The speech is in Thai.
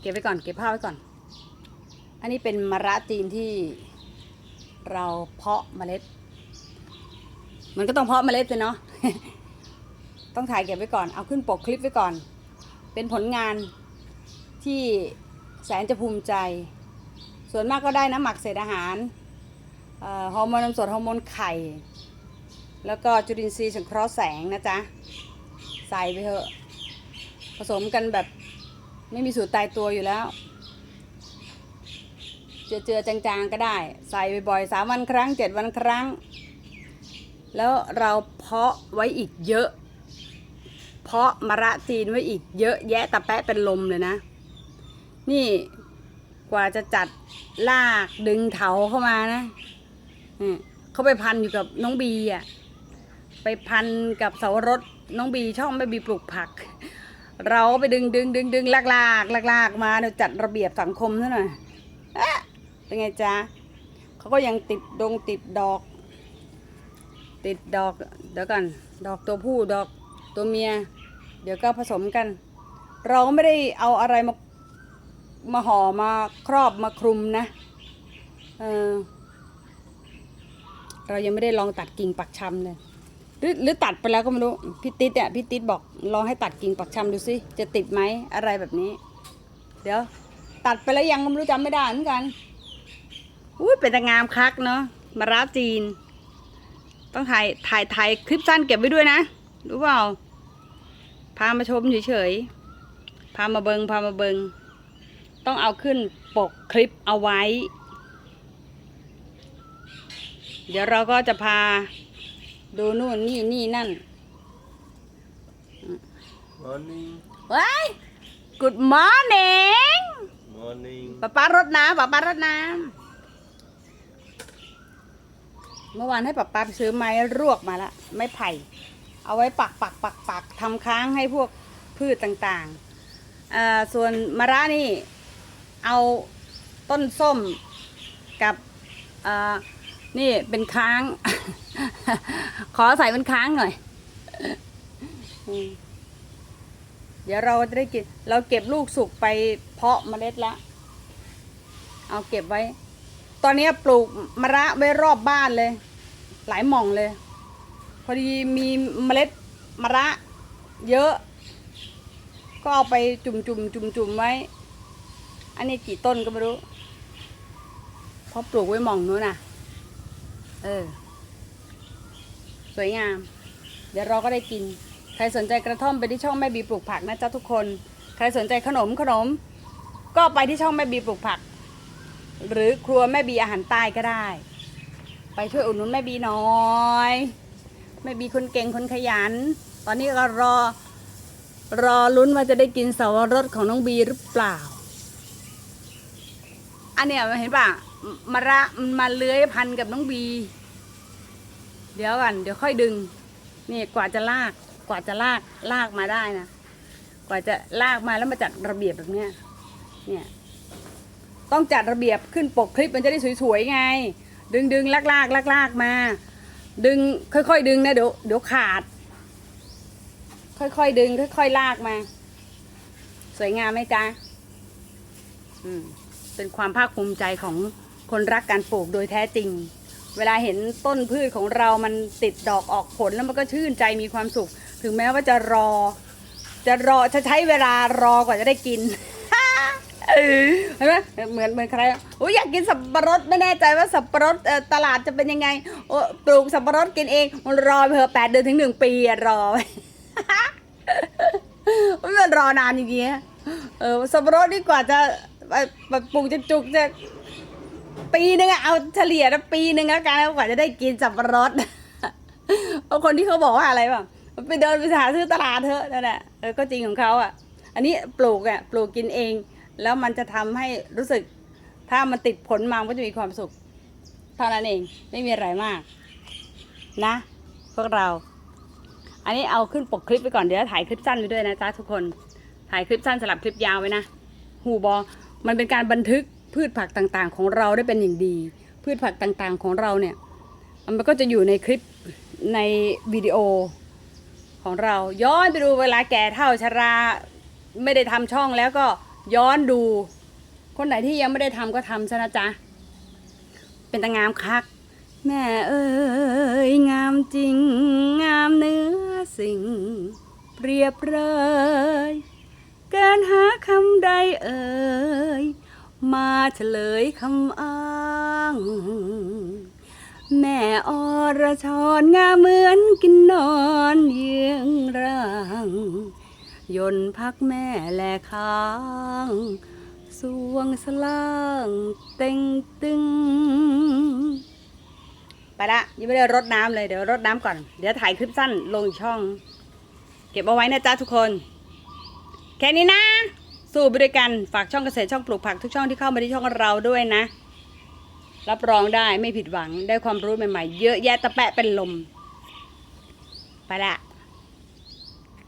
เก็บไว้ก่อน เก็บผ้าไว้ก่อน อันนี้เป็นมะระจีนที่เราเพาะเมล็ด มันก็ต้องเพาะเมล็ดเลยเนาะ ต้องถ่ายเก็บไว้ก่อน เอาขึ้นปกคลิปไว้ก่อน เป็นผลงานที่แสนจะภูมิใจ ส่วนมากก็ได้น้ำหมักเศษอาหารออฮอร์โมนนมสดฮอร์โมนไข่ แล้วก็จุลินทรีย์สังเคราะห์แสงนะจ๊ะ ใส่ไปเถอะ ผสมกันแบบ ไม่มีสูตรตายตัวอยู่แล้วเจือเจือๆจางๆก็ได้ ใส่บ่อยๆสามวันครั้งเจ็ดวันครั้ง แล้วเราเพาะไว้อีกเยอะ เพาะมะระจีนไว้อีกเยอะแยะตะแปะเป็นลมเลยนะ นี่กว่าจะจัดลากดึงเถาเข้ามานะเขาไปพันอยู่กับน้องบีอะ ไปพันกับเสารสน้องบีช่องไม่บีปลูกผัก เราไปดึงดึงดึงดึงลากลากลากลากมาเดี๋ยจัดระเบียบสังคมซะหน่อยเอ๊ะเป็นไงจ๊ะเขาก็ยังติดดงติดดอก ติดดอกเดี๋ยวกันดอกตัวผู้ดอกตัวเมีย เดี๋ยวก็ผสมกัน เราไม่ได้เอาอะไรมามาห่อมาครอบมาคลุมนะเออเรายังไม่ได้ลองตัดกิ่งปักชำเลย หรือหรือตัดไปแล้วก็ไม่รู้พี่ติ๊ดเนี่ยพี่ติ๊ดบอกลองให้ตัดกิ่งปักชำดูสิจะติดไหมอะไรแบบนี้ เดี๋ยว ตัดไปแล้วยังก็ไม่รู้จำไม่ได้เหมือนกันอุ้ยเป็นตางามคักเนาะมาราจีน ต้องถ่ายถ่ายถ่ายคลิปสั้นเก็บไว้ด้วยนะรู้เปล่าพามาชมเฉยๆพามาเบิงพามาเบิงต้องเอาขึ้นปกคลิปเอาไว้ เดี๋ยวเราก็จะพา ดูนู่นนี่นี่นั่น Morning. ว้าย Good morning Morning. ป้าป้ารดน้ำป้าป้ารดน้ำเมื่อวานให้ป้าป้าไปซื้อไม้รวกมาละไม้ไผ่ เอาไว้ปักปักปักปักทำค้างให้พวกพืชต่างๆอ่าส่วนมะระนี่ เอาต้นส้มกับอ่านี่เป็นค้าง ขอใส่เป็นค้างหน่อย เดี๋ยวเราจะได้กิน เราเก็บลูกสุกไปเพาะเมล็ดละ เอาเก็บไว้ ตอนนี้ปลูกมะระไว้รอบบ้านเลย หลายหม่องเลย พอดีมีเมล็ดมะระเยอะ ก็เอาไปจุ่มจุ่มจุ่มจุ่มไว้ อันนี้กี่ต้นก็ไม่รู้ เพราะปลูกไว้หม่องนู้นน่ะ เออ สวยงาม เดี๋ยวเราก็ได้กิน ใครสนใจกระท่อมไปที่ช่องแม่บีปลูกผักนะจ๊ะทุกคน ใครสนใจขนมขนม ก็ไปที่ช่องแม่บีปลูกผัก หรือครัวแม่บีอาหารใต้ก็ได้ ไปช่วยอุดหนุนแม่บีหน่อยแม่บีคนเก่งคนขยัน ตอนนี้ก็รอรอลุ้นว่าจะได้กินเสาวรสของน้องบีหรือเปล่า อันเนี้ยเห็นป่ะมะระมันมาเลื้อยพันกับน้องบี เดี๋ยวก่อนเดี๋ยวค่อยดึง นี่กว่าจะลากกว่าจะลากลากมาได้นะกว่าจะลากมาแล้วมาจัดระเบียบแบบเนี้ยเนี่ย ต้องจัดระเบียบขึ้นปกคลิปมันจะได้สวยๆไง ดึงดึงลากลากลากลากมา ดึงค่อยๆดึงนะเดี๋ยวเดี๋ยวขาด ค่อยๆดึง ค่อยๆลากมา สวยงามไหมจ๊ะอืมเป็นความภาคภูมิใจของคนรักการปลูกโดยแท้จริง เวลาเห็นต้นพืชของเรามันติดดอกออกผลแล้วมันก็ชื่นใจมีความสุข ถึงแม้ว่าจะรอ จะรอจะใช้เวลารอกว่าจะได้กินเห็นไหมเหมือนเหมือนใครโอ้ยอยากกินสับปะรดไม่แน่ใจว่าสับปะรดตลาดจะเป็นยังไงโอ้ปลูกสับปะรดกินเองมันรอไปเถอะแปดเดือนถึงหนึ่งปีอะรอมันรอนานอย่างเงี้ยเออสับปะรดนี่กว่าจะปลูกจะจุกจะ ปีนึงอะเอาเฉลี่ยนะปีนึงแล้วกันกว่าจะได้กินสับปะรดเพราะคนที่เขาบอกว่าอะไรแบบไปเดินไปหาซื้อตลาดเถอะนั่นแหละเออก็จริงของเขาอะ อันนี้ปลูกอะปลูกกินเอง แล้วมันจะทำให้รู้สึก ถ้ามันติดผลมามันก็จะมีความสุข เท่านั้นเองไม่มีอะไรมาก นะ พวกเรา อันนี้เอาขึ้นปกคลิปไปก่อนเดี๋ยวถ่ายคลิปสั้นไปด้วยนะจ๊ะทุกคน ถ่ายคลิปสั้นสลับคลิปยาวไว้นะหูบอมันเป็นการบันทึก พืชผักต่างๆ ของเราได้เป็นอย่างดี พืชผักต่างๆของเราเนี่ยมันก็จะอยู่ในคลิปในวิดีโอของเราย้อนไปดูเวลาแก่เท่าชราไม่ได้ทำช่องแล้วก็ย้อนดู คนไหนที่ยังไม่ได้ทำก็ทำซะนะจ๊ะ เป็นตางามคัก แม่เอ้ยงามจริง งามเนื้อสิ่ง เปรียบเลยเกินหาคำใดเอ่ย มาเฉลยคำอ้าง แม่อรชรงาเหมือนกินนอนเยื้องร่างยนพักแม่แลค้างสวงสล่างเต็งตึง ไปละยังไม่ได้รดน้ำเลยเดี๋ยวรดน้ำก่อน เดี๋ยวถ่ายคลิปสั้นลงอีกช่อง เก็บเอาไว้นะจ๊ะทุกคน แค่นี้นะ สู้ไปด้วยกันฝากช่องเกษตรช่องปลูกผักทุกช่องที่เข้ามาที่ช่องเราด้วยนะ รับรองได้ไม่ผิดหวังได้ความรู้ใหม่ๆ เยอะแยะตะแปะเป็นลม ไปละ